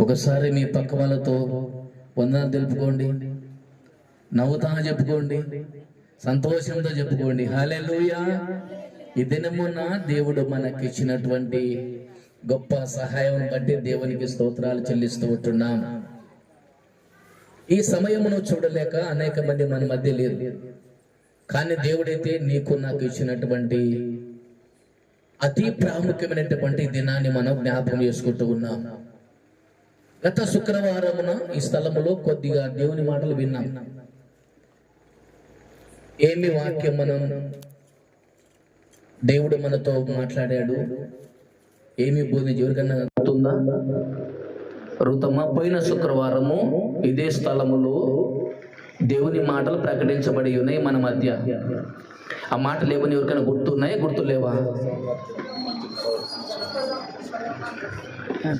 ఒకసారి మీ పక్క వాళ్ళతో వందనాలు తెలుపుకోండి నవ్వుతా చెప్పుకోండి సంతోషంతో చెప్పుకోండి. హాలెలూయా ఈ దినమున దేవుడు మనకిచ్చినటువంటి గొప్ప సహాయం బట్టి దేవునికి స్తోత్రాలు చెల్లిస్తూ ఉంటున్నాం. ఈ సమయమును చూడలేక అనేక మంది మన మధ్య లేరు. కానీ దేవుడైతే నీకు నాకు ఇచ్చినటువంటి అతి ప్రాముఖ్యమైనటువంటి దినాన్ని మనం జ్ఞాపకం చేసుకుంటూ ఉన్నాం. గత శుక్రవారమున ఈ స్థలములో కొద్దిగా దేవుని మాటలు విన్నాం. ఏమి వాక్యం మనం దేవుడు మనతో మాట్లాడాడు? ఏమి బోధి ఎవరికన్నా గుర్తుందా? రుతమ్మ పోయిన శుక్రవారము ఇదే స్థలములో దేవుని మాటలు ప్రకటించబడి ఉన్నాయి మన మధ్య. ఆ మాటలు ఏమని ఎవరికైనా గుర్తున్నాయి? గుర్తులేవా?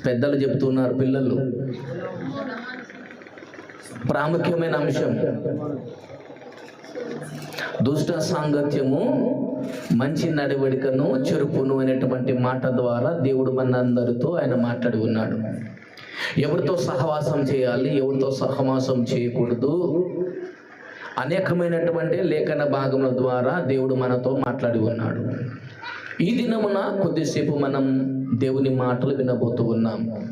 పెద్దలు చెబుతున్నారు పిల్లలు. ప్రాముఖ్యమైన అంశం. దుష్ట సాంగత్యము మంచి నడవడికను చెరుపును అనేటువంటి మాట ద్వారా దేవుడు మనందరితో ఆయన మాట్లాడి ఉన్నాడు. ఎవరితో సహవాసం చేయాలి? ఎవరితో సహవాసం చేయకూడదు? అనేకమైనటువంటి లేఖన భాగముల ద్వారా దేవుడు మనతో మాట్లాడి ఉన్నాడు. ఈ దినమున కొద్దిసేపు మనం దేవుని మాటలు వినబోతూ ఉన్నాం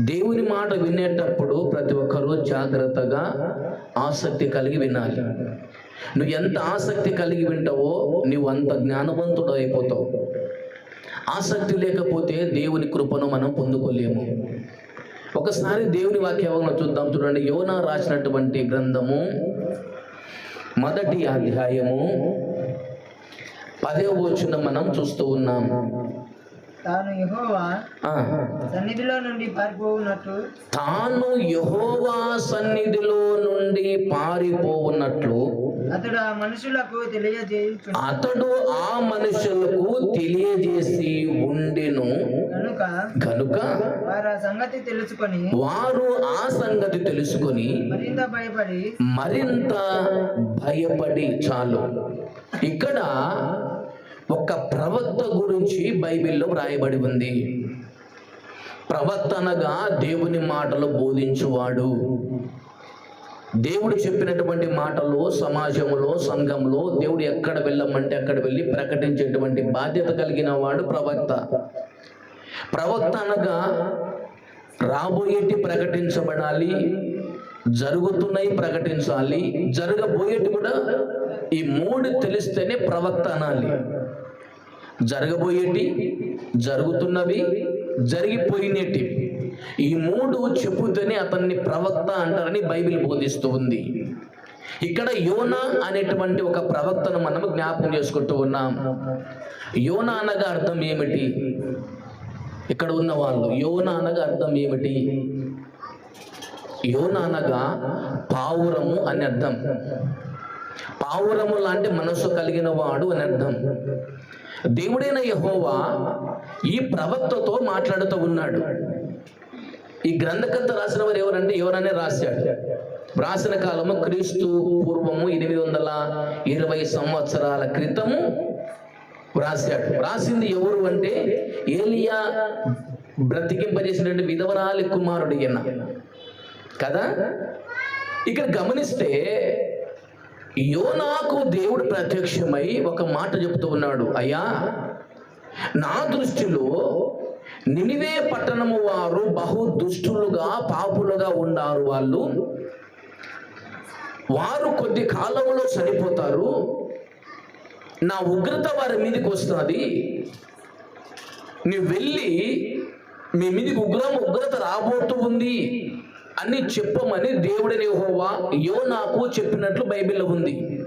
దేవుని మాట వినేటప్పుడు ప్రతి ఒక్కరూ జాగ్రత్తగా ఆసక్తి కలిగి వినాలి. నువ్వు ఎంత ఆసక్తి కలిగి వింటావో నువ్వు అంత జ్ఞానవంతుడు అయిపోతావు. ఆసక్తి లేకపోతే దేవుని కృపను మనం పొందుకోలేము. ఒకసారి దేవుని వాక్యం చూద్దాం. చూడండి యోనా రాసినటువంటి గ్రంథము మొదటి అధ్యాయము పదవ వచ్చిన మనం చూస్తూ ఉన్నాం. తాను యెహోవా సన్నిధిలో నుండి పారిపోవున్నట్టు తాను యహోవా సన్నిధిలో నుండి పారిపోవున్నట్లు అతడు ఆ మనుషులకు అతడు ఆ మనుషులకు తెలియజేసి ఉండెను. కనుక కనుక వారు ఆ సంగతి తెలుసుకొని వారు ఆ సంగతి తెలుసుకొని మరింత భయపడి మరింత భయపడి చాలు. ఇక్కడ ఒక ప్రవక్త గురించి బైబిల్లో వ్రాయబడి ఉంది. ప్రవక్త అనగా దేవుని మాటలు బోధించువాడు. దేవుడు చెప్పినటువంటి మాటలు సమాజంలో సంఘంలో దేవుడు ఎక్కడ వెళ్ళమంటే అక్కడ వెళ్ళి ప్రకటించేటువంటి బాధ్యత కలిగిన వాడు ప్రవక్త. ప్రవక్త అనగా రాబోయేటి ప్రకటించబడాలి జరుగుతున్నాయి ప్రకటించాలి జరగబోయేటి కూడా ఈ మూడు తెలిస్తేనే ప్రవక్త అనాలి. జరగబోయేటి జరుగుతున్నవి జరిగిపోయినటి. ఈ మూడు చెప్పుతేనే అతన్ని ప్రవక్త అంటారని బైబిల్ బోధిస్తూ ఉంది. ఇక్కడ యోనా అనేటువంటి ఒక ప్రవక్తను మనం జ్ఞాపకం చేసుకుంటూ ఉన్నాం. యోనా అనగా అర్థం ఏమిటి? ఇక్కడ ఉన్న వాళ్ళు యోనా అనగా అర్థం ఏమిటి? యోనా అనగా పావురము అని అర్థం. పావురము లాంటి మనస్సు కలిగిన వాడు అని అర్థం. దేవుడైన యహోవా ఈ ప్రవక్తతో మాట్లాడుతూ ఉన్నాడు. ఈ గ్రంథకర్త రాసిన వారు ఎవరంటే ఎవరనే రాశాడు. రాసిన కాలము క్రీస్తు పూర్వము ఎనిమిది వందల ఇరవై సంవత్సరాల క్రితము రాశాడు. రాసింది ఎవరు అంటే ఏలియా బ్రతికింపజేసినటువంటి విధవరాలి కుమారుడు ఈయన. కదా? ఇక్కడ గమనిస్తే యోనాకు దేవుడు ప్రత్యక్షమై ఒక మాట చెప్తూ ఉన్నాడు. అయ్యా నా దృష్టిలో నినివే పట్టణము వారు బహు దుష్టులుగా పాపులుగా ఉన్నారు వాళ్ళు. వారు కొద్ది కాలంలో చనిపోతారు. నా ఉగ్రత వారి మీదకి వస్తుంది. నువ్వు వెళ్ళి మీ మీదకి ఉగ్రం ఉగ్రత రాబోతూ ఉంది అని చెప్పమని దేవుడనే హోవా యో నాకు చెప్పినట్లు బైబిల్లో ఉంది.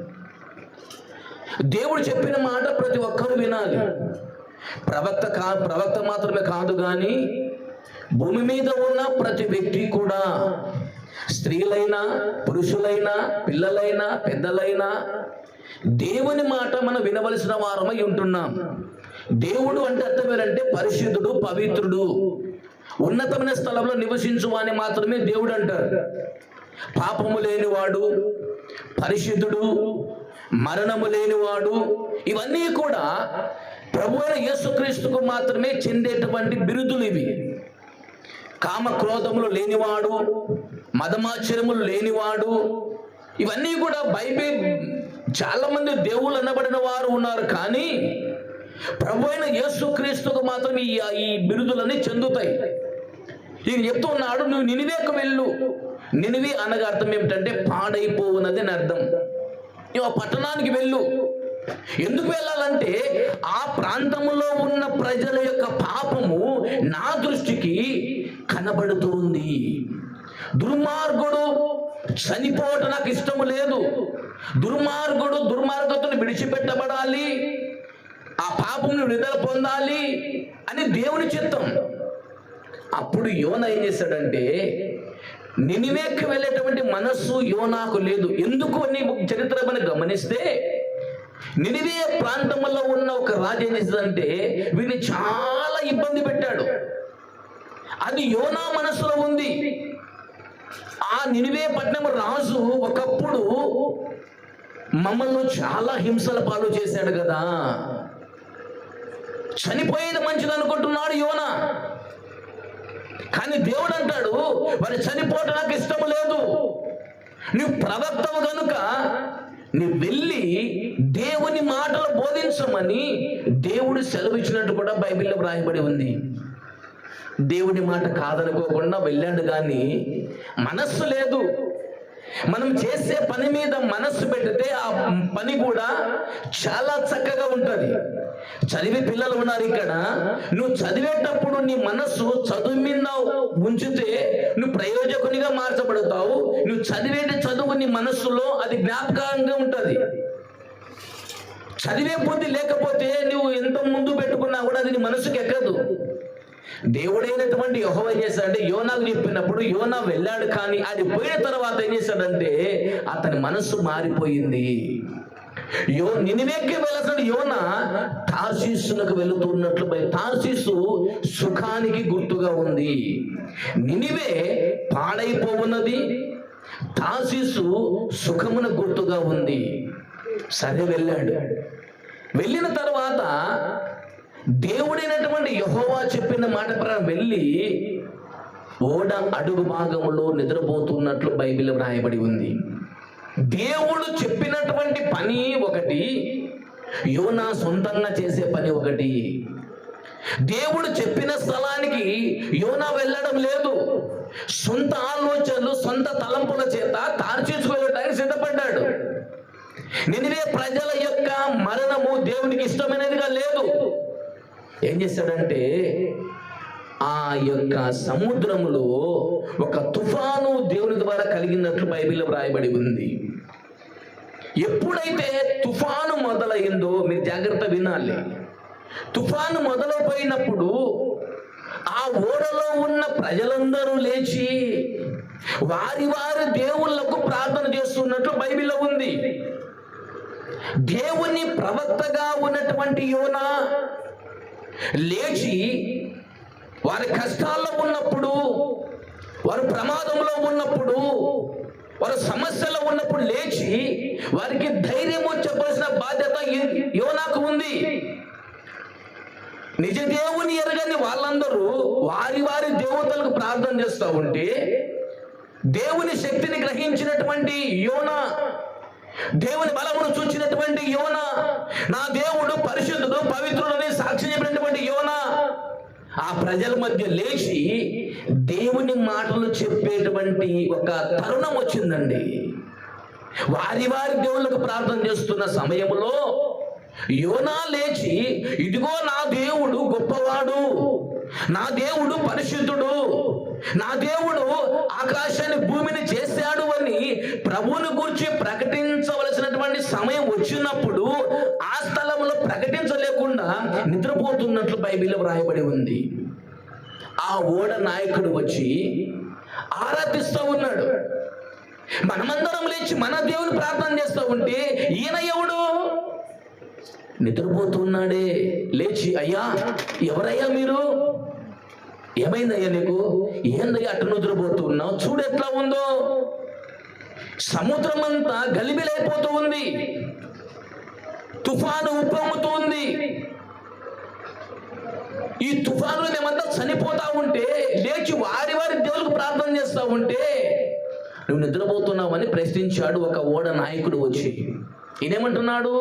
దేవుడు చెప్పిన మాట ప్రతి ఒక్కరూ వినాలి. ప్రవక్త కా ప్రవక్త మాత్రమే కాదు కానీ భూమి మీద ఉన్న ప్రతి వ్యక్తి కూడా స్త్రీలైనా పురుషులైనా పిల్లలైనా పెద్దలైనా దేవుని మాట మనం వినవలసిన వారమై ఉంటున్నాం. దేవుడు అంటే అర్థం ఏంటంటే పరిశుద్ధుడు పవిత్రుడు. ఉన్నతమైన స్థలంలో నివసించు అని మాత్రమే దేవుడు అంటారు పాపము లేనివాడు పరిశుద్ధుడు మరణము లేనివాడు ఇవన్నీ కూడా ప్రభు అయిన యేసుక్రీస్తుకు మాత్రమే చెందేటువంటి బిరుదులు ఇవి. కామ క్రోధములు లేనివాడు మదమాచరములు లేనివాడు ఇవన్నీ కూడా బైబిల్ చాలా మంది దేవుళ్ళు అనబడిన వారు ఉన్నారు. కానీ ప్రభు అయిన యేసుక్రీస్తుకు మాత్రం ఈ ఈ బిరుదులన్నీ చెందుతాయి. ఈయన చెప్తున్నాడు నువ్వు నినివేకు వెళ్ళు. నినివి అనగా అర్థం ఏమిటంటే పాడైపోవునది అని అర్థం. నువ్వు ఆ పట్టణానికి వెళ్ళు. ఎందుకు వెళ్ళాలంటే ఆ ప్రాంతంలో ఉన్న ప్రజల యొక్క పాపము నా దృష్టికి కనబడుతుంది దుర్మార్గుడు చనిపోవటం నాకు ఇష్టము లేదు. దుర్మార్గుడు దుర్మార్గతను విడిచిపెట్టబడాలి. ఆ పాపమును విడుదల పొందాలి అని దేవుని చిత్తం. అప్పుడు యోన ఏం చేశాడంటే నినివేకి వెళ్ళేటువంటి మనస్సు యోనాకు లేదు. ఎందుకు అని చరిత్ర మనం గమనిస్తే నినివే ప్రాంతంలో ఉన్న ఒక రాజు ఏం చేసిందంటే వీరిని చాలా ఇబ్బంది పెట్టాడు. అది యోనా మనసులో ఉంది. ఆ నినివే పట్నం రాజు ఒకప్పుడు మమ్మల్ని చాలా హింసల పాలు చేశాడు కదా. చనిపోయేది మంచిది అనుకుంటున్నాడు యోన. కానీ దేవుడు అంటాడు వారి చనిపోవటం నాకు ఇష్టం లేదు. నువ్వు ప్రవక్తవు కనుక నువ్వు వెళ్ళి దేవుని మాటలు బోధించమని దేవుడు సెలవిచ్చినట్టు కూడా బైబిల్లో వ్రాయబడి ఉంది. దేవుడి మాట కాదనుకోకుండా వెళ్ళాడు కానీ మనస్సు లేదు. మనం చేసే పని మీద మనస్సు పెడితే ఆ పని కూడా చాలా చక్కగా ఉంటుంది. చదివే పిల్లలు ఉన్నారు ఇక్కడ. నువ్వు చదివేటప్పుడు నీ మనస్సు చదువు మీద ఉంచితే నువ్వు ప్రయోజకునిగా మార్చబడతావు. నువ్వు చదివేటి చదువు నీ మనస్సులో అది జ్ఞాపకంగా ఉంటుంది. చదివే బుద్ధి లేకపోతే నువ్వు ఎంత ముందు పెట్టుకున్నా కూడా అది నీ మనసుకి ఎక్కదు. దేవుడైనటువంటి యహోవ చేశాడంటే యోనాకు చెప్పినప్పుడు యోనా వెళ్ళాడు కానీ అది పోయిన తర్వాత ఏం చేశాడంటే అతని మనస్సు మారిపోయింది. యో నినివేకి వెళ్ళసిన యోన తార్సీసులకు వెళుతున్నట్లు బయ- తార్సీసు సుఖానికి గుర్తుగా ఉంది. నినివే పాడైపోవున్నది. తార్సీసు సుఖమున గుర్తుగా ఉంది. సరే వెళ్ళాడు. వెళ్ళిన తర్వాత దేవుడైనటువంటి యహోవా చెప్పిన మాట ప్రకారం వెళ్ళి ఓడ అడుగు భాగంలో నిద్రపోతున్నట్లు బైబిల్ వ్రాయబడి ఉంది. దేవుడు చెప్పినటువంటి పని ఒకటి యోనా సొంతంగా చేసే పని ఒకటి. దేవుడు చెప్పిన స్థలానికి యోనా వెళ్ళడం లేదు. సొంత ఆలోచనలు సొంత తలంపుల చేత తార్చీసు వెళ్ళడానికి సిద్ధపడ్డాడు. నినివే ప్రజల యొక్క మరణము దేవునికి ఇష్టమైనదిగా లేదు. ఏం చేశాడంటే ఆ యొక్క సముద్రములో ఒక తుఫాను దేవుని ద్వారా కలిగినట్లు బైబిల్లో వ్రాయబడి ఉంది. ఎప్పుడైతే తుఫాను మొదలైందో మీరు జాగ్రత్త వినాలి. తుఫాను మొదలైపోయినప్పుడు ఆ ఓడలో ఉన్న ప్రజలందరూ లేచి వారి వారి దేవుళ్ళకు ప్రార్థన చేస్తున్నట్లు బైబిల్లో ఉంది. దేవుని ప్రవక్తగా ఉన్నటువంటి యోనా లేచి వారి కష్టాల్లో ఉన్నప్పుడు వారు ప్రమాదంలో ఉన్నప్పుడు వారు సమస్యలో ఉన్నప్పుడు లేచి వారికి ధైర్యము చెప్పాల్సిన బాధ్యత యో- యోనాకు ఉంది. నిజ దేవుని ఎరగని వాళ్ళందరూ వారి వారి దేవతలకు ప్రార్థన చేస్తూ ఉంటే దేవుని శక్తిని గ్రహించినటువంటి యోనా దేవుని బలమును చూచినటువంటి యోన నా దేవుడు పరిశుద్ధుడు పవిత్రుడని సాక్షి చెప్పినటువంటి యోన ఆ ప్రజల మధ్య లేచి దేవుని మాటలు చెప్పేటువంటి ఒక తరుణం వచ్చిందండి. వారి వారి దేవుళ్ళకు ప్రార్థన చేస్తున్న సమయంలో యోనా లేచి ఇదిగో నా దేవుడు గొప్పవాడు నా దేవుడు పరిశుద్ధుడు నా దేవుడు ఆకాశాన్ని భూమిని చేశాడు అని ప్రభువుని గురించి ప్రకటించవలసినటువంటి సమయం వచ్చినప్పుడు ఆ స్థలంలో ప్రకటించలేకుండా నిద్రపోతున్నట్లు బైబిల్లో వ్రాయబడి ఉంది. ఆ ఓడ నాయకుడు వచ్చి ఆరాధిస్తూ ఉన్నాడు. మనమందరం లేచి మన దేవుని ప్రార్థన చేస్తూ ఉంటే ఈయన ఎవడు? నిద్రపోతున్నాడే. లేచి అయ్యా ఎవరయ్యా మీరు? ఏమైందయ్యా నీకు? ఏందయ్యా అటు నిద్రపోతున్నావు చూడు ఎట్లా ఉందో. సముద్రం అంతా గలిబిలైపోతూ ఉంది. తుఫాను ఉప్పొంగుతూ ఉంది ఈ తుఫాను మేమంతా చనిపోతా ఉంటే లేచి వారి వారి దేవులకు ప్రార్థన చేస్తూ ఉంటే నువ్వు నిద్రపోతున్నావని ప్రశ్నించాడు ఒక ఓడ నాయకుడు వచ్చి. ఈయనేమంటున్నాడు?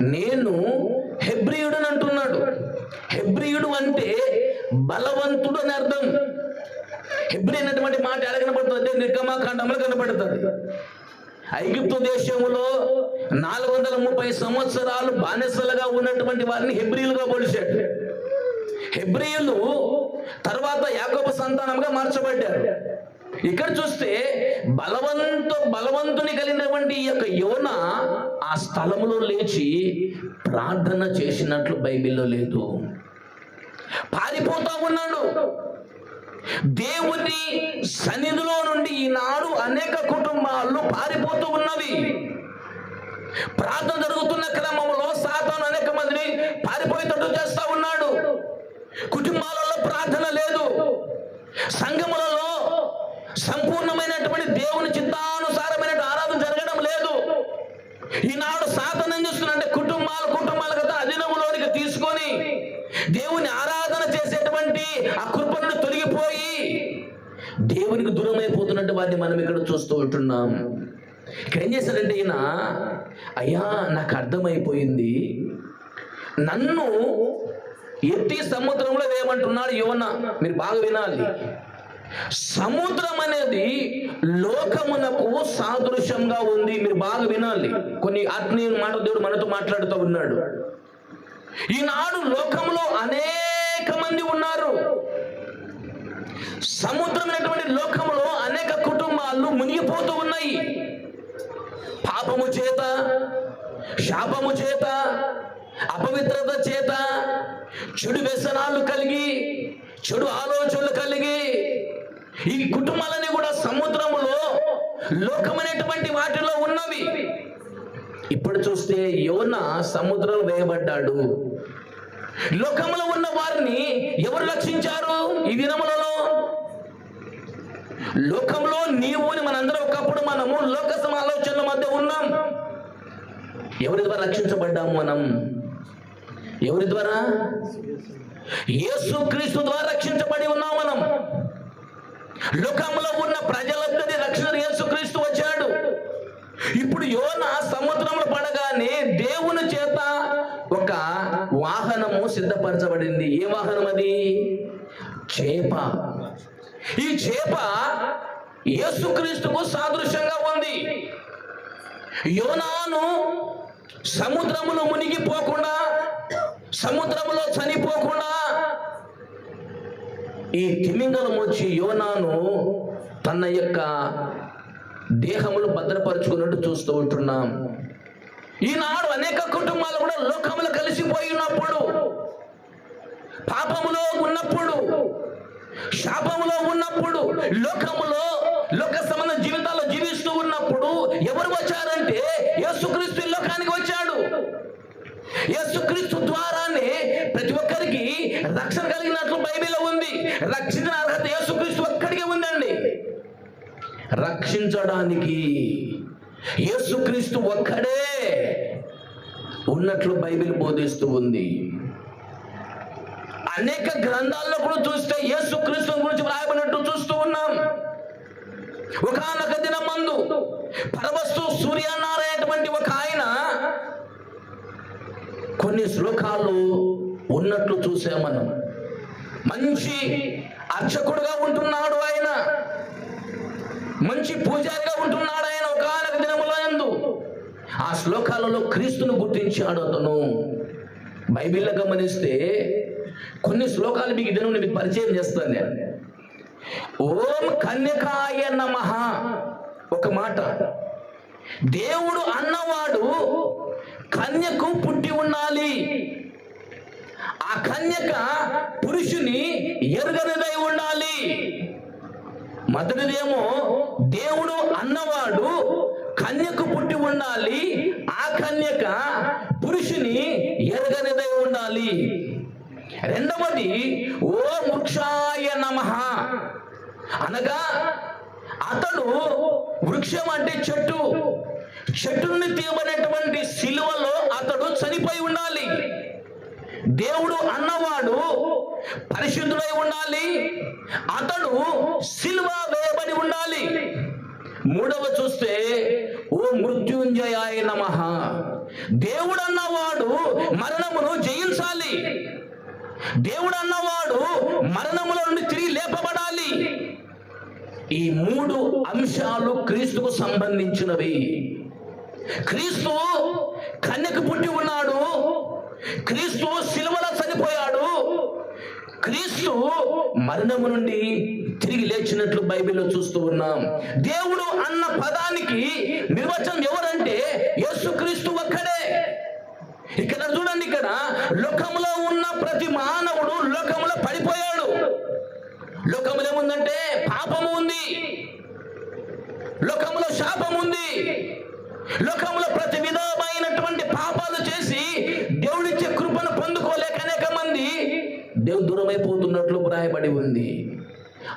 నేను హెబ్రియుడు అని అంటున్నాడు హెబ్రియుడు అంటే బలవంతుడు అని అర్థం. హెబ్రి అనేటువంటి మాట ఎలా కనపడుతుంది? నిర్గమాకాండంలో కనపడుతుంది. ఐగుప్తు దేశంలో నాలుగు వందల ముప్పై సంవత్సరాలు బానిసలుగా ఉన్నటువంటి వారిని హెబ్రియులుగా పోలిచాడు. హెబ్రియులు తర్వాత యాకోబ సంతానంగా మార్చబడ్డారు. ఇక్కడ చూస్తే బలవంత బలవంతుని కలిగినటువంటి ఈ యొక్క యోన ఆ స్థలములో లేచి ప్రార్థన చేసినట్లు బైబిల్లో లేదు. పారిపోతా ఉన్నాడు. దేవుని సన్నిధిలో నుండి ఈనాడు అనేక కుటుంబాలు పారిపోతూ ఉన్నవి. ప్రార్థన జరుగుతున్న క్రమంలో సాతాను అనేక మందిని పారిపోయేటట్టు చేస్తా ఉన్నాడు. కుటుంబాలలో ప్రార్థన లేదు. సంఘములలో సంపూర్ణమైనటువంటి దేవుని చిత్తానుసారమైన ఆరాధన జరగడం లేదు. ఈనాడు సాధన ఏం చేస్తుందంటే కుటుంబాలు కుటుంబాల కదా అధీనములోనికి తీసుకొని దేవుని దేవునికి దూరం అయిపోతున్నట్టు వారిని మనం ఇక్కడ చూస్తూ ఉంటున్నాం. ఇక్కడ ఏం చేశాడంటే ఈయన అయ్యా నాకు అర్థమైపోయింది. నన్ను ఎత్తి సముద్రంలో వేయమంటున్నాడు యువన. మీరు బాగా వినాలి. సముద్రం అనేది లోకమునకు సాదృశ్యంగా ఉంది. మీరు బాగా వినాలి. కొన్ని ఆత్మీయ మాట దేవుడు మనతో మాట్లాడుతూ ఉన్నాడు. ఈనాడు లోకంలో అనేక మంది ఉన్నారు. సముద్రమైనటువంటి లోకంలో అనేక కుటుంబాలు మునిగిపోతూ ఉన్నాయి. పాపము చేత శాపము చేత అపవిత్రత చేత చెడు వ్యసనాలు కలిగి చెడు ఆలోచనలు కలిగి ఈ కుటుంబాలన్నీ కూడా సముద్రములో లోకమైనటువంటి వాటిలో ఉన్నవి. ఇప్పుడు చూస్తే యోన సముద్రం వేయబడ్డాడు. లోకంలో ఉన్న వారిని లోకంలో నీవు మనందరం ఒకప్పుడు మనము లోక సమాలోచనల మధ్య ఉన్నాం. ఎవరి ద్వారా రక్షించబడ్డాము మనం? ఎవరి ద్వారా? యేసుక్రీస్తు ద్వారా రక్షించబడి ఉన్నాం మనం. లోకంలో ఉన్న ప్రజలందరి రక్షణ యేసుక్రీస్తు వచ్చాడు. ఇప్పుడు యోన సముద్రంలో పడగానే దేవుని చేత ఒక వాహనము సిద్ధపరచబడింది. ఏ వాహనం అది చేప. ఈ చేప యేసుక్రీస్తుకు సాదృశ్యంగా ఉంది. యోనాను సముద్రములో మునిగిపోకుండా సముద్రములో చనిపోకుండా ఈ తిమింగలం వచ్చి యోనాను తన యొక్క దేహములు భద్రపరుచుకున్నట్టు చూస్తూ ఉంటున్నాం. ఈనాడు అనేక కుటుంబాలు కూడా లోకములు కలిసిపోయి ఉన్నప్పుడు పాపములో ఉన్నప్పుడు శాపములో ఉన్నప్పుడు లోకములో లోక సంబంధ జీవితాల్లో జీవిస్తూ ఉన్నప్పుడు ఎవరు వచ్చారంటే యేసుక్రీస్తు ఈ లోకానికి వచ్చాడు. యేసుక్రీస్తు ద్వారానే ప్రతి ఒక్కరికి రక్షణ కలిగినట్లు బైబిల్ ఉంది. రక్షించిన అర్హత యేసుక్రీస్తు ఒక్కడికే ఉందండి. రక్షించడానికి యేసుక్రీస్తు ఒక్కడే ఉన్నట్లు బైబిల్ బోధిస్తూ ఉంది. అనేక గ్రంథాల్లో కూడా చూస్తే యేసుక్రీస్తు గురించి వ్రాయబడినట్టు చూస్తూ ఉన్నాం. ఒకనొక దిన మందు పరవస్తు సూర్యనారాయణటువంటి ఒక ఆయన కొన్ని శ్లోకాలు ఉన్నట్లు చూసాం మనం. మంచి అర్చకుడుగా ఉంటున్నాడు ఆయన. మంచి పూజారిగా ఉంటున్నాడు ఆయన ఒకనొక దినములో ఎందు. ఆ శ్లోకాలలో క్రీస్తును గుర్తించాడు అతను. బైబిల్లో గమనిస్తే కొన్ని శ్లోకాలు మీకు ఇదను మీకు పరిచయం చేస్తాను. నేను ఓం కన్యకాయ నమ. ఒక మాట. దేవుడు అన్నవాడు కన్యకు పుట్టి ఉండాలి. ఆ కన్యక పురుషుని ఎరుగనిదై ఉండాలి. మొదటిదేమో దేవుడు అన్నవాడు కన్యకు పుట్టి ఉండాలి. ఆ కన్యక పురుషుని ఎరగనిదై ఉండాలి రెండవది ఓ వృక్షాయ నమ. అనగా అతడు వృక్షం అంటే చెట్టు. చెట్టు నుండి తీయబడినటువంటి శిలువలో అతడు చనిపోయి ఉండాలి. దేవుడు అన్నవాడు పరిశుద్ధుడై ఉండాలి. అతడు సిల్వ వేయబడి ఉండాలి. మూడవ చూస్తే ఓ మృత్యుంజయాయ నమ. దేవుడు అన్నవాడు మరణమును జయించాలి. దేవుడు అన్నవాడు మరణముల నుండి తిరిగి లేపబడాలి. ఈ మూడు అంశాలు క్రీస్తుకు సంబంధించినవి. క్రీస్తు కన్యకు పుట్టి ఉన్నాడు. క్రీస్తు సిలువలో చనిపోయాడు. క్రీస్తు మరణము నుండి తిరిగి లేచినట్లు బైబిల్లో చూస్తూ ఉన్నాం. దేవుడు అన్న పదానికి నిర్వచనం ఎవరంటే యేసుక్రీస్తు ఒక్కడే. ఇక్కడ చూడండి ఇక్కడ లోకముల ఉన్న ప్రతి మానవుడు లోకములో పడిపోయాడు లోకములో ఏముందంటే పాపము ఉంది. లోకములో శాపం ఉంది. లోకంలో ప్రతి విధమైనటువంటి పాపాలు చేసి దేవుడిచ్చే కృపను పొందుకోలేక అనేక మంది దేవుడు దూరమైపోతున్నట్లు వ్రాయబడి ఉంది.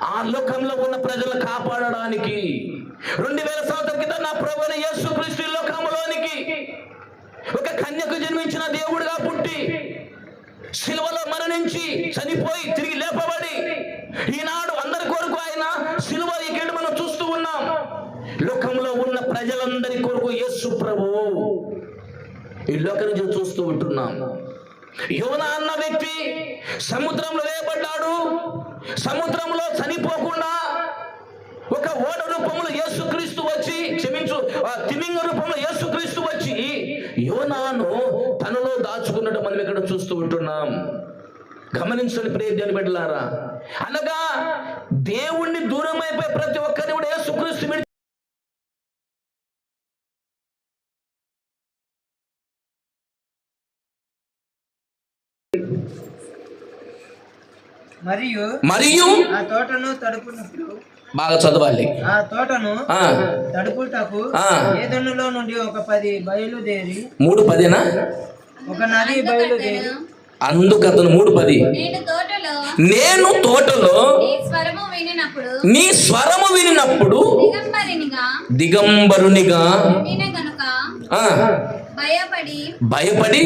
ఆ లోకంలో ఉన్న ప్రజలు కాపాడడానికి రెండు వేల సంవత్సరాల క్రితం నా ప్రభుని యేసు క్రీస్తు లోకంలోనికి ఒక కన్యకు జన్మించిన దేవుడుగా పుట్టి సిలువలో మరణించి చనిపోయి తిరిగి లేపబడి ఈనాడు అందరి కొరకు ఆయన శిలువ ఇక్కడ మనం చూస్తూ ఉన్నాం. లోకంలో ఉన్న ప్రజలందరి కొరకు యేసు ప్రభువు ఈ లోకం నుంచి చూస్తూ ఉంటున్నాం. యువన అన్న వ్యక్తి సముద్రంలో వేయబడ్డాడు. సముద్రంలో చనిపోకుండా ఒక ఓడ రూపంలో యేసుక్రీస్తు వచ్చి క్షమించు తిమింగ రూపంలో యేసుక్రీస్తు వచ్చి యోనాను తనలో దాచుకున్నట్టు మనం ఇక్కడ చూస్తూ ఉంటున్నాం. గమనించండి ప్రియని బిడ్డలారా. అనగా దేవుణ్ణి దూరం అయిపోయి ప్రతి ఒక్కరిని కూడా యేసుక్రీస్తు మరియు మరియు ఆ తోటను తడుపునప్పుడు బాగా చదవాలి. ఆ తోటను తడుపుటకు ఆ. ఏదనులో నుండి ఒక పది బయలుదేరి మూడు పదేనా? ఒక నది బయలుదేరి అందుకు అతను మూడు పది. నేను తోటలో నేను తోటలో నీ స్వరము వినినప్పుడు నీ స్వరము వినినప్పుడు దిగంబరినిగా దిగంబరునిగా విన గనుక ఆ, భయపడి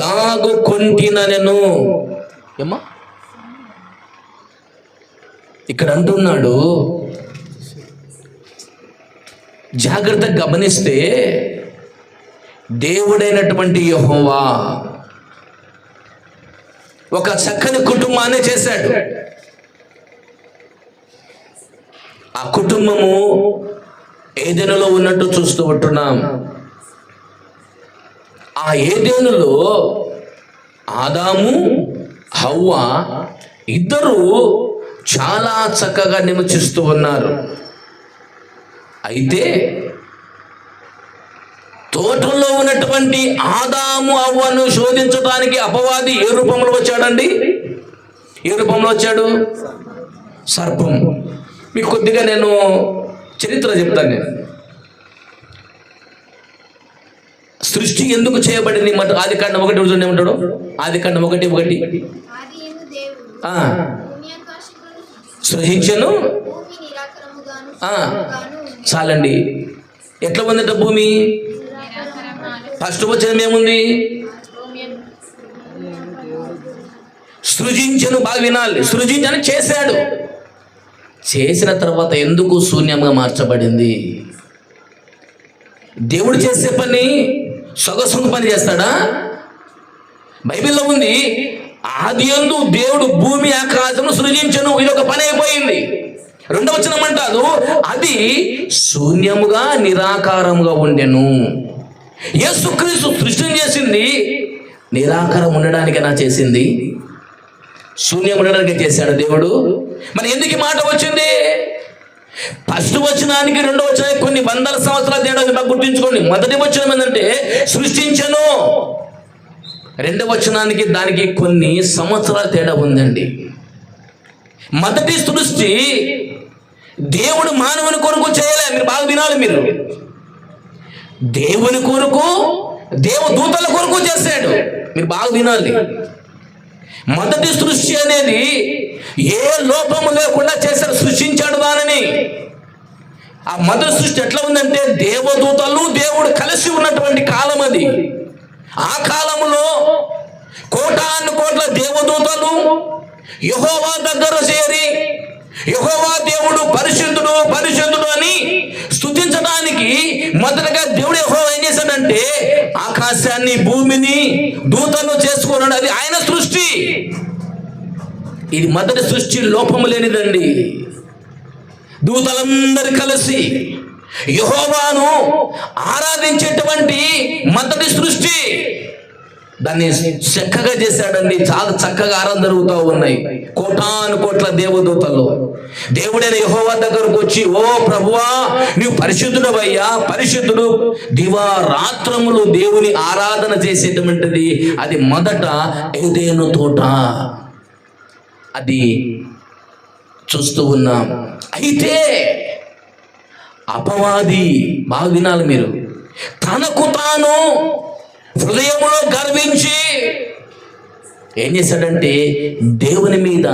దాగు కొంటినను ఏమ్మా? ఇక్కడ అంటున్నాడు జాగ్రత్తగా గమనిస్తే దేవుడైనటువంటి యహోవా. ఒక చక్కని కుటుంబాన్ని చేశాడు. ఆ కుటుంబము ఏదెనులో ఉన్నట్టు చూస్తూ ఉంటున్నాం. ఆ ఏదేనులో ఆదాము హవ్వ ఇద్దరు చాలా చక్కగా నిమచిస్తూ ఉన్నారు. అయితే తోటలో ఉన్నటువంటి ఆదాము అవ్వను శోధించడానికి అపవాది ఏ రూపంలో వచ్చాడండి? ఏ రూపంలో వచ్చాడు? సర్పం. మీకు కొద్దిగా నేను చరిత్ర చెప్తాను నేను. సృష్టి ఎందుకు చేయబడింది? మాట ఆది కాండం ఒకటి చూడండి ఏమంటాడు? ఆది కాండం ఒకటి ఒకటి. ఉంది. చాలండి. ఎట్లా ఉందట భూమి? ఫస్ట్ వచ్చిన ఏముంది? సృజించను బాగా వినాలి. సృజించని చేశాడు. చేసిన తర్వాత ఎందుకు శూన్యంగా మార్చబడింది? దేవుడు చేసే పని సొగసొంగ పని చేస్తాడా? బైబిల్లో ఉంది ఆది ఎందు దేవుడు భూమి ఆకాశము సృజించను. ఇది ఒక పని అయిపోయింది. రెండవ వచనం అంటారు అది శూన్యముగా నిరాకారముగా ఉండెను. యేసుక్రీస్తు సృష్టిని చేసింది. నిరాకారం ఉండడానికైనా చేసింది. శూన్యం ఉండడానికి చేశాడు దేవుడు. మరి ఎందుకు మాట వచ్చింది? ఫస్ట్ వచనానికి రెండో వచనానికి కొన్ని వందల సంవత్సరాల తేడా బాగా గుర్తుంచుకోండి. మొదటి వచనం ఏంటంటే సృష్టించను. రెండవ వచనానికి దానికి కొన్ని సంవత్సరాల తేడా ఉందండి. మొదటి సృష్టి దేవుడు మానవుని కొరకు చేయలే. మీరు బాగా వినాలి మీరు. దేవుని కొరకు దేవదూతల కొరకు చేశాడు. మీరు బాగా వినాలి. మొదటి సృష్టి అనేది ఏ లోపము లేకుండా చేశాడు సృష్టించాడు దానిని. ఆ మొదటి సృష్టి ఎట్లా ఉందంటే దేవదూతలు దేవుడు కలిసి ఉన్నటువంటి కాలం అది. ఆ కాలంలో కోటాను కోట్ల దేవదూతలు యహోవా దగ్గర చేరి యహోవా దేవుడు పరిశుద్ధుడు పరిశుద్ధుడు అని స్థుతించడానికి మొదటగా దేవుడు యెహోవా ఏం చేశాడంటే ఆకాశాన్ని భూమిని దూతలు చేసుకున్నాడు. అది ఆయన సృష్టి. ఇది మొదటి సృష్టి లోపము లేనిదండి. దూతలందరూ కలిసి యహోవాను ఆరాధించేటువంటి మొదటి సృష్టి. దాన్ని చక్కగా చేశాడండి. చాలా చక్కగా ఆరం జరుగుతూ ఉన్నాయి. కోటాను కోట్ల దేవదూతలు దేవుడైన యహోవా దగ్గరకు వచ్చి ఓ ప్రభువా నీవు పరిశుద్ధుడవయ్యా. పరిశుద్ధుడు దివారాత్రములు దేవుని ఆరాధన చేసేటువంటిది. అది మొదట ఏదేను తోట. అది చూస్తూ ఉన్నాం. అయితే అపవాది బాగా వినాలి మీరు. తనకు తాను హృదయంలో గర్వించి ఏం చేశాడంటే దేవుని మీద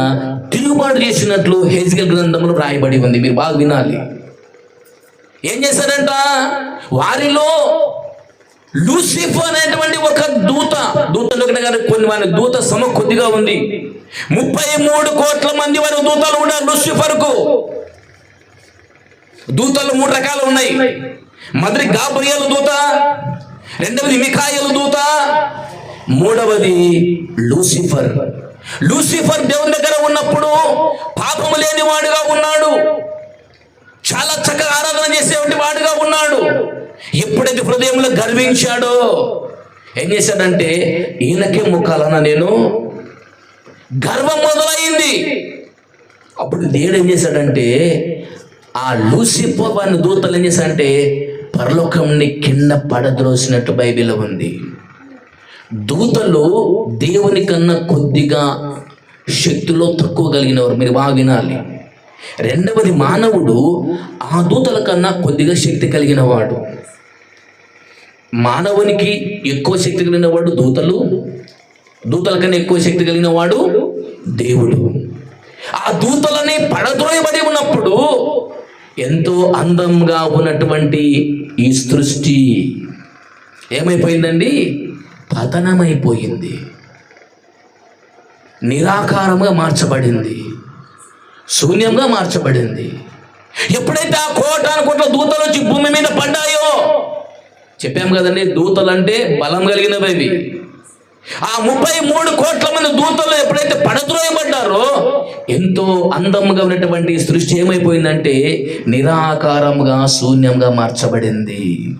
తిరుగుబాటు చేసినట్లు హెజ్గల్ గ్రంథంలో రాయబడి ఉంది. మీరు బాగా వినాలి. ఏం చేశాడంట? వారిలో లూసిఫర్ అనేటువంటి ఒక దూత దూతలు కొన్ని వారి దూత సమ కొద్దిగా ఉంది. ముప్పై మూడు కోట్ల మంది వారి దూతలు ఉన్నారు లూసిఫర్కు. దూతలు మూడు రకాలు ఉన్నాయి. మద్రి గాబ్రియల్ దూత రెండవది మిఖాయలు దూత మూడవది లూసిఫర్. లూసిఫర్ దేవుని దగ్గర ఉన్నప్పుడు పాపము లేని వాడుగా ఉన్నాడు. చాలా చక్కగా ఆరాధన చేసేటువంటి వాడుగా ఉన్నాడు. ఎప్పుడైతే హృదయంలో గర్వించాడో ఏం చేశాడంటే ఈయనకే ముఖాలన్న నేను గర్వం మొదలైంది. అప్పుడు దేవుడు ఏం చేశాడంటే ఆ లూసిఫర్ వారిని దూతలు ఏం చేశాడంటే పరలోకంని కింద పడద్రోసినట్టు బైబిల్ ఉంది. దూతలు దేవుని కన్నా కొద్దిగా శక్తిలో తక్కువ కలిగినవారు. మీరు బాగా వినాలి. రెండవది మానవుడు ఆ దూతల కన్నా కొద్దిగా శక్తి కలిగిన వాడు మానవునికి ఎక్కువ శక్తి కలిగిన వాడు దూతలు. దూతల కన్నా ఎక్కువ శక్తి కలిగిన వాడు దేవుడు. ఆ దూతలనే పడద్రోయబడి ఉన్నప్పుడు ఎంతో అందంగా ఉన్నటువంటి ఈ సృష్టి ఏమైపోయిందండి? పతనమైపోయింది. నిరాకారంగా మార్చబడింది. శూన్యంగా మార్చబడింది. ఎప్పుడైతే ఆ కోటాను కోట్ల దూతలు వచ్చి భూమి మీద పడ్డాయో? చెప్పాం కదండి దూతలు అంటే బలం కలిగినవి ఆ ముప్పై మూడు కోట్ల మంది దూతలు ఎప్పుడైతే పడద్రోయబడ్డారో ఎంతో అందంగా ఉన్నటువంటి ఈ సృష్టి ఏమైపోయిందంటే నిరాకారంగా శూన్యంగా మార్చబడింది.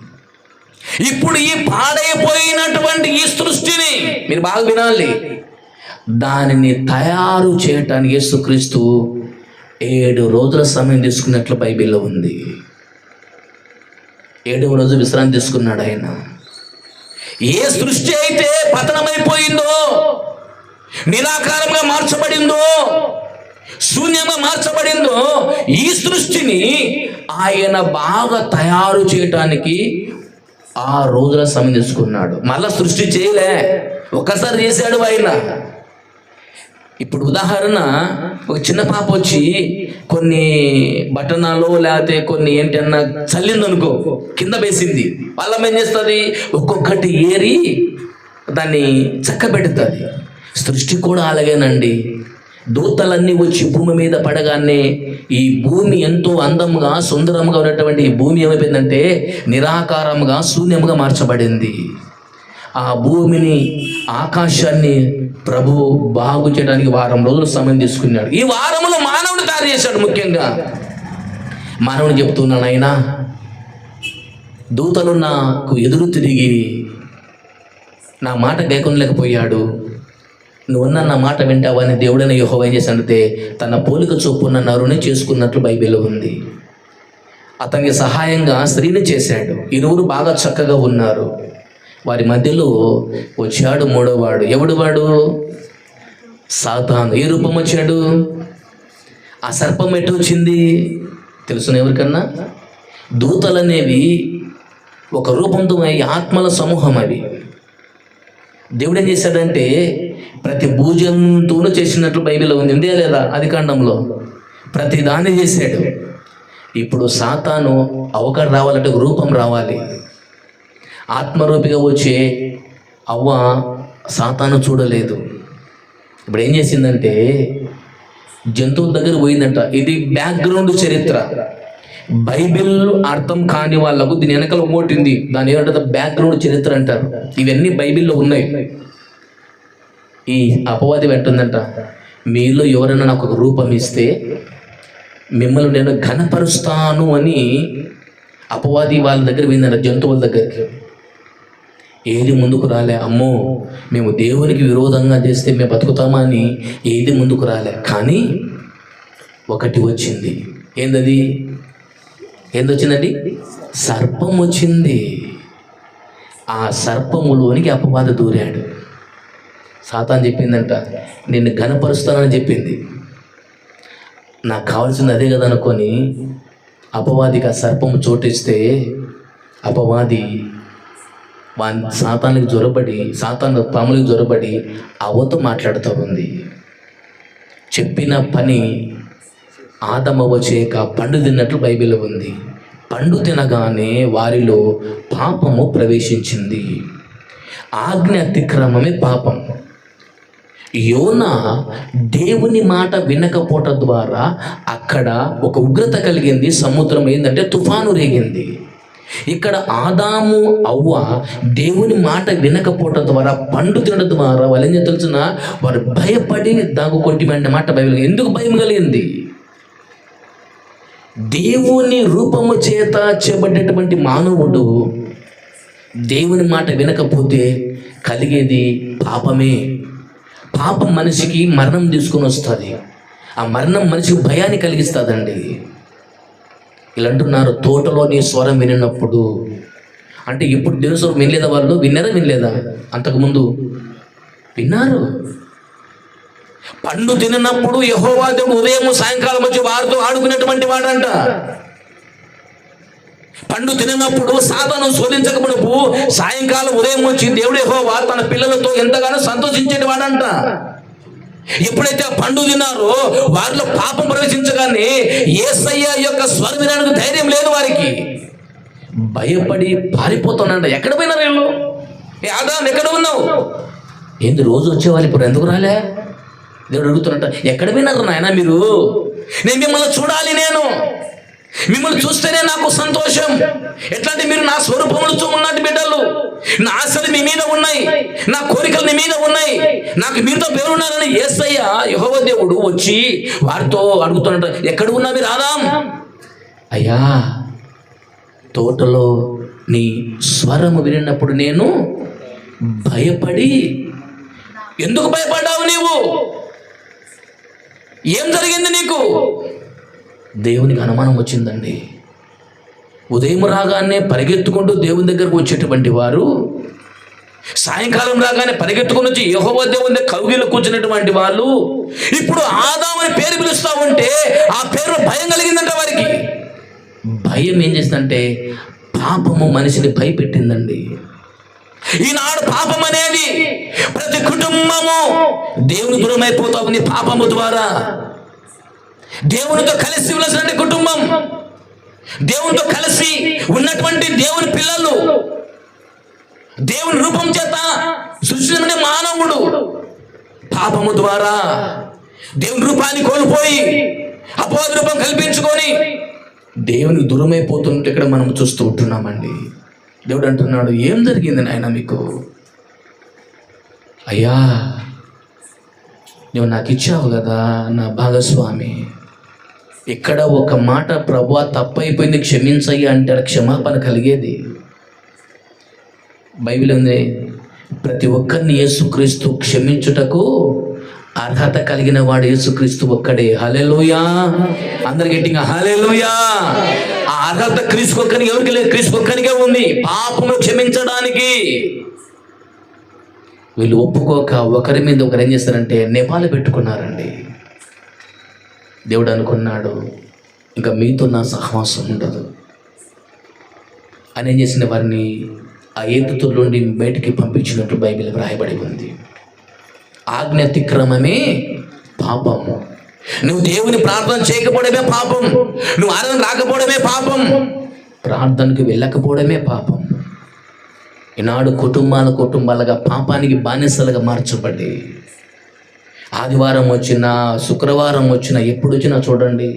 ఇప్పుడు ఈ పాడైపోయినటువంటి ఈ సృష్టిని మీరు బాగా వినాలి. దానిని తయారు చేయటానికి యేసుక్రీస్తు ఏడు రోజుల సమయం తీసుకున్నట్లు బైబిల్లో ఉంది. ఏడవ రోజు విశ్రాంతి తీసుకున్నాడు ఆయన. ఏ సృష్టి అయితే పతనమైపోయిందో నిరాకారంగా మార్చబడిందో శూన్యంగా మార్చబడిందో ఈ సృష్టిని ఆయన బాగా తయారు చేయటానికి ఆ రోజుల సమయం తీసుకున్నాడు మళ్ళా సృష్టి చేయలే. ఒక్కసారి చేశాడు ఆయన. ఇప్పుడు ఉదాహరణ ఒక చిన్న పాప వచ్చి కొన్ని బటనాలు లేకపోతే కొన్ని ఏంటన్నా చల్లిందనుకో కింద వేసింది. వాళ్ళం ఏం చేస్తుంది? ఒక్కొక్కటి ఏరి దాన్ని చక్కబెడుతుంది. సృష్టి కూడా అలాగేనండి. దూతలన్నీ వచ్చి భూమి మీద పడగానే ఈ భూమి ఎంతో అందంగా సుందరంగా ఉన్నటువంటి ఈ భూమి ఏమైపోయిందంటే నిరాకారంగా శూన్యంగా మార్చబడింది. ఆ భూమిని ఆకాశాన్ని ప్రభు బాగు చేయడానికి వారం రోజులు సమయం తీసుకున్నాడు. ఈ వారంలో మానవుడు తయారు చేశాడు ముఖ్యంగా. మానవుడు చెప్తున్నాను ఆయన దూతలు నాకు ఎదురు తిరిగి నా మాట లేకపోయాడు నువ్వున్న నా మాట వింటావని దేవుడైన యోహో ఏం చేశాడంటే తన పోలిక చొప్పున నరుని చేసుకున్నట్లు బైబిల్ ఉంది. అతనికి సహాయంగా స్త్రీని చేశాడు. ఇరువురు బాగా చక్కగా ఉన్నారు. వారి మధ్యలో వచ్చాడు మూడోవాడు. ఎవడు వాడు సాతాను. ఏ రూపం వచ్చాడు? ఆ సర్పం ఎటు వచ్చింది? తెలుసున ఎవరికన్నా? దూతలు అనేవి ఒక రూపంతో అయ్యి ఆత్మల సమూహం అవి. దేవుడు ఏం చేశాడంటే ప్రతి భూజంతువును చేసినట్లు బైబిల్లో ఉంది. ఉందే లేదా అది కాండంలో ప్రతి దాన్ని చేశాడు. ఇప్పుడు సాతాను అవకాశం రావాలంటే రూపం రావాలి. ఆత్మరూపిగా వచ్చే అవ్వ సాతాను చూడలేదు. ఇప్పుడు ఏం చేసిందంటే జంతువుల దగ్గర పోయిందంట. ఇది బ్యాక్గ్రౌండ్ చరిత్ర. బైబిల్ అర్థం కాని వాళ్ళకు దీని వెనకాల ఓటింది దాని ఏమంటారు? బ్యాక్గ్రౌండ్ చరిత్ర అంటారు. ఇవన్నీ బైబిల్లో ఉన్నాయి. ఈ అపవాది పెట్టుందంట మీలో ఎవరైనా నాకు ఒక రూపం ఇస్తే మిమ్మల్ని నేను ఘనపరుస్తాను అని అపవాది వాళ్ళ దగ్గర పోయిందంట జంతువుల దగ్గరికి. ఏది ముందుకు రాలే? అమ్మో మేము దేవునికి విరోధంగా చేస్తే మేము బతుకుతామా అని ఏది ముందుకు రాలే. కానీ ఒకటి వచ్చింది. ఏందది? ఏందొచ్చిందండి? సర్పం వచ్చింది. ఆ సర్పములోనికి అపవాద దూరాడు. సాతాన్ చెప్పిందంట నిన్ను ఘనపరుస్తానని చెప్పింది. నాకు కావాల్సింది అదే కదా అనుకొని అపవాదికి ఆ సర్పము చోటిస్తే అపవాది వాన్ సాతానికి జ్వరబడి సాతాను పాములకు జ్వరబడి అవతో మాట్లాడుతూ ఉంది. చెప్పిన పని ఆదమవ చేయక పండు తిన్నట్లు బైబిల్ ఉంది. పండు తినగానే వారిలో పాపము ప్రవేశించింది. ఆజ్ఞ అతిక్రమమే పాపం. యోన దేవుని మాట వినకపోవటం ద్వారా అక్కడ ఒక ఉగ్రత కలిగింది. సముద్రం ఏంటంటే తుఫాను రేగింది. ఇక్కడ ఆదాము అవ్వ దేవుని మాట వినకపోవటం ద్వారా పండు తినడం ద్వారా వాళ్ళు ఏం తెలిసిన? వారు భయపడి దాగు కొట్టి మాట బైబిల్ ఎందుకు భయం కలిగింది? దేవుని రూపము చేత చేపట్టేటువంటి మానవుడు దేవుని మాట వినకపోతే కలిగేది పాపమే. పాపం మనిషికి మరణం తీసుకొని వస్తుంది. ఆ మరణం మనిషికి భయాన్ని కలిగిస్తుందండి. ఇలా అంటున్నారు తోటలో నీ స్వరం వినినప్పుడు. అంటే ఇప్పుడు దేవుని స్వరం వినలేదా వాళ్ళు? విన్నారా వినలేదా? అంతకుముందు విన్నారు. పండు తిననప్పుడు యహోవా దేవుడు ఉదయం సాయంకాలం వచ్చి వారితో ఆడుకునేటువంటి వాడంట. పండు తిననప్పుడు సాధనం శోధించకమునుపు సాయంకాలం ఉదయం వచ్చి దేవుడు యహోవా తన పిల్లలతో ఎంతగానో సంతోషించేటి వాడంట. ఎప్పుడైతే ఆ పండు తిన్నారో వారిలో పాపం ప్రవేశించగానే ఏసయ్య యొక్క స్వరం వినడానికి ధైర్యం లేదు వారికి. భయపడి పారిపోతున్నాంట ఎక్కడ పోయినారు వీళ్ళు? ఏ ఆదాం ఎక్కడ ఉన్నావు? ఏంది రోజు వచ్చేవాళ్ళు ఇప్పుడు ఎందుకు రాలే? దేవుడు అడుగుతున్నట్ట ఎక్కడ పోయినారు నాయన మీరు? నేను మిమ్మల్ని చూడాలి నేను. మిమ్మల్ని చూస్తేనే నాకు సంతోషం. ఎట్లాంటి మీరు నా స్వరూపములతో ఉన్నట్టు బిడ్డలు? నా ఆశలు మీ మీద ఉన్నాయి. నా కోరికలు మీ మీద ఉన్నాయి. నాకు మీతో పేరున్నారని ఏసయ్య యహోవ దేవుడు వచ్చి వారితో అడుగుతున్నట్టు ఎక్కడ ఉన్నా మీరు ఆదాం అయ్యా తోటలో నీ స్వరము వినినప్పుడు నేను భయపడి ఎందుకు భయపడ్డావు నీవు? ఏం జరిగింది నీకు? దేవునికి అనుమానం వచ్చిందండి. ఉదయం రాగానే పరిగెత్తుకుంటూ దేవుని దగ్గరకు వచ్చేటువంటి వారు సాయంకాలం రాగానే పరిగెత్తుకుని వచ్చి యహోవ దేవుని దగ్గర కూర్చున్నటువంటి వాళ్ళు ఇప్పుడు ఆదాం అని పేరు పిలుస్తా ఉంటే ఆ పేరు భయం కలిగిందంట వారికి. భయం ఏం చేసిందంటే పాపము మనిషిని భయపెట్టిందండి. ఈనాడు పాపం అనేది ప్రతి కుటుంబము దేవుని దూరం అయిపోతా ఉంది పాపము ద్వారా. దేవునితో కలిసి ఉన్నటువంటి కుటుంబం. దేవునితో కలిసి ఉన్నటువంటి దేవుని పిల్లలు. దేవుని రూపం చేత సృష్టించిన మానవుడు. పాపము ద్వారా దేవుని రూపాన్ని కోల్పోయి అపోధ రూపం కల్పించుకొని దేవునికి దూరమైపోతున్నట్టు ఇక్కడ మనం చూస్తూ ఉంటున్నామండి. దేవుడు అంటున్నాడు ఏం జరిగింది నాయన మీకు? అయ్యా నువ్వు నాకు ఇచ్చావు కదా నా భాగస్వామి. ఇక్కడ ఒక మాట ప్రభా తప్పైపోయింది క్షమించయ్యా అంటే క్షమాపణ కలిగేది. బైబిల్ ఉంది ప్రతి ఒక్కరిని యేసుక్రీస్తు క్షమించుటకు అర్హత కలిగిన వాడు యేసుక్రీస్తు ఒక్కడే. హలెలుయా అందరు గట్టిగా హలెలుయా ఆ అర్హత క్రీస్తు ఒక్కరికి ఎవరికి లేదు? క్రీస్తు ఒక్కరికే ఉంది. పాపము క్షమించడానికి. వీళ్ళు ఒప్పుకోక ఒకరి మీద ఒకరు ఏం చేస్తారంటే నెపాలు పెట్టుకున్నారండి. దేవుడు అనుకున్నాడు ఇంకా మీతో నా సహవాసం ఉండదు. అని ఏం చేసిన వారిని? ఆ ఏతుతుల నుండి బయటికి పంపించినట్టు బైబిల్ వ్రాయబడి ఉంది. ఆజ్ఞ అతిక్రమమే పాపము. నువ్వు దేవుని ప్రార్థన చేయకపోవడమే పాపం. నువ్వు ఆరాధన రాకపోవడమే పాపం. ప్రార్థనకు వెళ్ళకపోవడమే పాపం. ఈనాడు కుటుంబాల కుటుంబాలుగా పాపానికి బానిసలుగా మార్చబడి ఆదివారం వచ్చినా శుక్రవారం వచ్చినా ఎప్పుడు వచ్చినా చూడండి.